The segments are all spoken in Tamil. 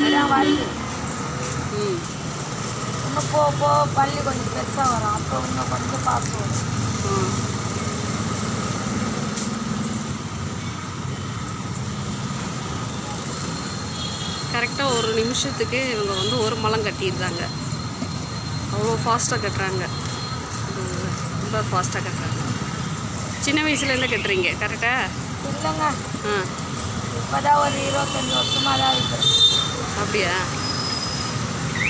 இதான் வருது ம். இன்னும் பள்ளி கொஞ்சம் பெருசாக வரும். அப்போ இன்னும் கொஞ்சம் பாசம் வரும் கரெக்டாக ஒரு நிமிஷத்துக்கு இவங்க வந்து ஒரு மலம் கட்டிடுறாங்க. அவ்வளோ ஃபாஸ்ட்டாக கட்டுறாங்க. ரொம்ப ஃபாஸ்ட்டாக கட்டுறாங்க. சின்ன வயசுலேருந்து கட்டுறீங்க? கரெக்டாக இல்லைங்க. ஆ. இப்போதான் ஒரு இருபத்தஞ்சி வருஷமாக தான் இருக்குது அப்படியா?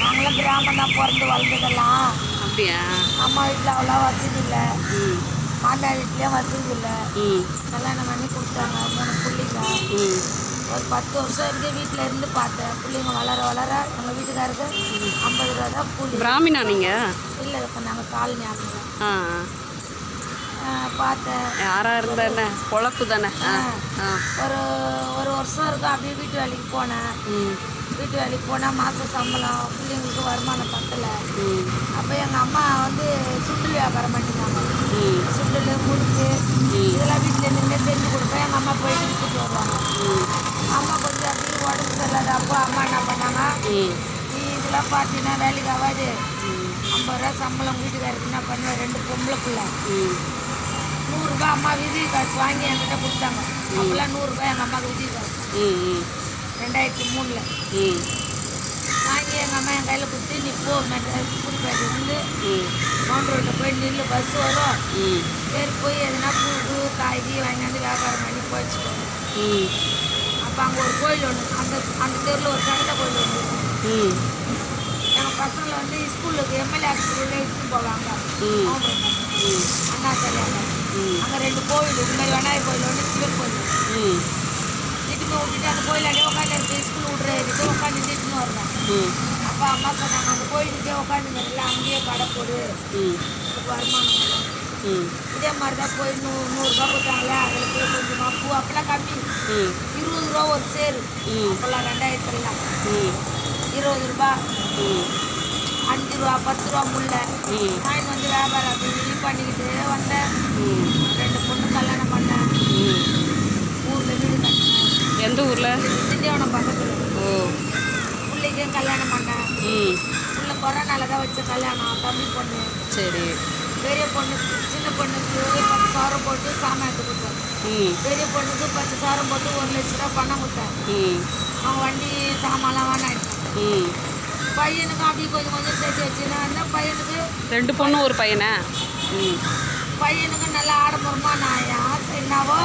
நாங்களும் கிராமம் தான் பிறந்து வளர்ந்ததெல்லாம். அப்படியா? அம்மா வீட்டில் அவ்வளோ வசதி இல்லை. ம். மாமியார் வீட்லேயும் வசதி இல்லை. கல்யாணம் பண்ணி கொடுத்தாங்க மூணு பிள்ளைங்க. ஒரு பத்து வருஷம் இருந்து வீட்டில் இருந்து பார்த்தேன். பிள்ளைங்க வளர வளர எங்கள் வீட்டுக்காருக்கு ஐம்பது ரூபா தான் கூலி. பிராமினா நீங்கள் இல்லை இப்போ நாங்கள் ஆகல ஆ. பார்த்தேன். யாராக இருந்தா என்ன? பொழப்பு தானே? ஒரு ஒரு வருஷம் இருக்கும். அப்படியே வீட்டு வேலைக்கு போனேன். வீட்டு வேலைக்கு போனால் மாதம் சம்பளம் பிள்ளைங்களுக்கு வருமானம் பத்தலை. அப்போ எங்கள் அம்மா வந்து சுண்டல் வியாபாரம் பண்ணிட்டாங்க. ம். சுண்டல் முறுக்கு. இதெல்லாம் வீட்டில் நின்று செஞ்சு கொடுப்பேன். எங்கள் அம்மா போய் விற்றுட்டு வருவாங்க. அம்மா கொஞ்சம் அப்படியே உடம்பு சரியில்லாத அப்போ அம்மா என்ன பண்ணாங்க? நீ இதெல்லாம் பார்த்தீங்கன்னா வேலைக்கு ஆகாது. ஐம்பது ரூபா சம்பளம் வீட்டுக்காருக்கு என்ன பண்ணுவேன் ரெண்டு பொம்பளை பிள்ளை நூறுரூபா அம்மா விதி காசு வாங்கி என்கிட்ட கொடுத்தாங்க. அப்போல்லாம் நூறுரூபா எங்கள் அம்மாவுக்கு விதி காசு. ரெண்டாயிரத்தி மூணில். வாங்கி எங்கள் அம்மா என் கையில் கொடுத்து நீ போ புதுப்பேட்டையிலேருந்து ம். மவுண்ட் ரோட்டில் போய் நில்லு பஸ் வரும். ம். சரி போய் எதுனா பூ காய்கறி வாங்கியாந்து வியாபாரம் பண்ணி ம். அப்போ அங்கே ஒரு கோயில் ஒன்று அந்த அந்த தெருவில் ஒரு கவிதை கோயில் ஒன்று ம். எங்கள் பசங்களை வந்து ஸ்கூலுக்கு எம்எல்ஏ ஆஃபீஸில் எடுத்துட்டு போவாங்க. அண்ணா சரியாக அங்கே ரெண்டு கோவில் இது மாதிரி விநாயகர் கோயில் ஒன்று சிவன் கோயில். விட்டுட்டு அந்த கோயிலாண்டே உட்காந்து இருக்கு ஸ்கூல் விட்ற இதுக்கு உட்காந்து திட்டுன்னு வருவேன். ம். அப்பா அம்மா சொன்னாங்க அந்த கோயிலுக்கே உட்காந்துங்கிறல அங்கேயே கடை போடு. வருமானம் இதே மாதிரி தான் போய் நூ நூறுரூபா கொடுத்தாங்களே அதில் போய் கொஞ்சமாக பூ அப்போல்லாம் கம்மி. ம். இருபது ரூபா ஒரு சேரு. ம். அப்போல்லாம் ரெண்டாயிரத்துலாம் ம். இருபது ரூபா. ம். அஞ்சு ரூபா பத்து ரூபா முல்லை. ம். வாங்கிட்டு வந்து வியாபாரம் அப்படி பண்ணிக்கிட்டு வந்தேன் ம் ரெண்டு பொண்ணு கல்யாணம் பண்ணேன் ம் ஊரில் வீடு கட்டினேன் எந்த ஊரில்? ஓ. பிள்ளைக்கும் கல்யாணம் பண்ணேன். ம். பிள்ளை கொரோனால தான் வச்ச கல்யாணம் தம்பி பொண்ணு. சரி. பெரிய பொண்ணுக்கு சின்ன பொண்ணுக்கு பத்து சவரம் போட்டு சாமான் எடுத்து கொடுத்தேன். ம். பெரிய பொண்ணுக்கு பத்து சவரம் போட்டு ஒரு லட்ச ரூபா பணம் கொடுத்தேன். ம். அவன் வண்டி சாமான்லாம் வாங்கிட்டான் ம். பையனுக்கும் அப்படியே கொஞ்சம் கொஞ்சம் சேர்த்து அந்த பையனுக்கு ரெண்டு பொண்ணு ஒரு பையனா? ம். பையனுக்கு நல்லா ஆடம்பரமாக நான் ஆசை என்னவோ?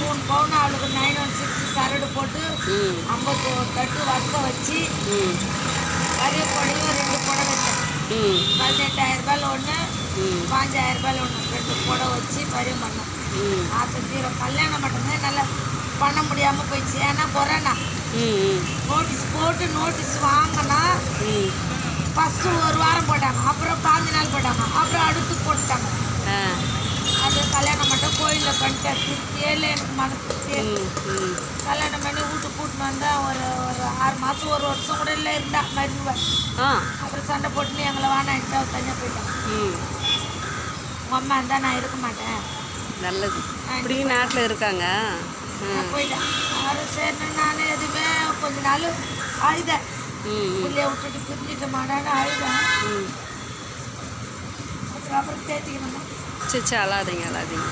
மூணு பவுன் அவளுக்கு போட்டு ம். ஐம்பத்தோரு தட்டு வசம் வச்சு ம். பெரிய புடவையும் ரெண்டு புடவை வச்சேன். ம். பதினெட்டாயிரம் ரூபாயில் ஒன்று பாஞ்சாயிரம் ரூபாயில் ஒன்று ரெண்டு புடவை வச்சு பரியம் பண்ணேன் ம். ஆசை தீரம் கல்யாணம் மட்டும்தான் நல்லா பண்ண முடியாமல் போயிடுச்சு. ஏன்னா கொரோனா. நோட்டீஸ் போட்டு நோட்டீஸ் வாங்கினா ம். ஃபஸ்ட்டு ஒரு வாரம் போட்டாங்க. அப்புறம் பாஞ்சு நாள் போட்டாங்க. அப்புறம் அடுத்து போட்டுட்டாங்க. ஆ. அது கல்யாணம் மட்டும் கோயிலில் பண்ணிட்டேன். திருப்தியே இல்லை எனக்கு மனசு. ம் கல்யாணம் பண்ணி வீட்டுக்கு கூட்டின்னு வந்தால் ஒரு ஒரு ஆறு மாதம் ஒரு வருஷம் கூட இல்லை இருந்தா மருந்துவ ஆ. அப்புறம் சண்டை போட்டுன்னு எங்களை வானான்ட்டு அவ தனியாக போயிட்டாங்க ம். உங்கள் அம்மா இருந்தால் நான் இருக்க மாட்டேன். நல்லது. இப்படி நாட்டில் இருக்காங்க. போயிட்டேன் அது சரி நான் எதுவுமே கொஞ்ச நாள் அழுதேன் பிள்ளைய விட்டுட்டு பிரிஞ்சிட்ட மாட்டான்னு அழுதேன் அப்புறம் அப்புறம் சேர்த்திக்கணுமா? சரி சரி அழாதீங்க அழாதீங்க.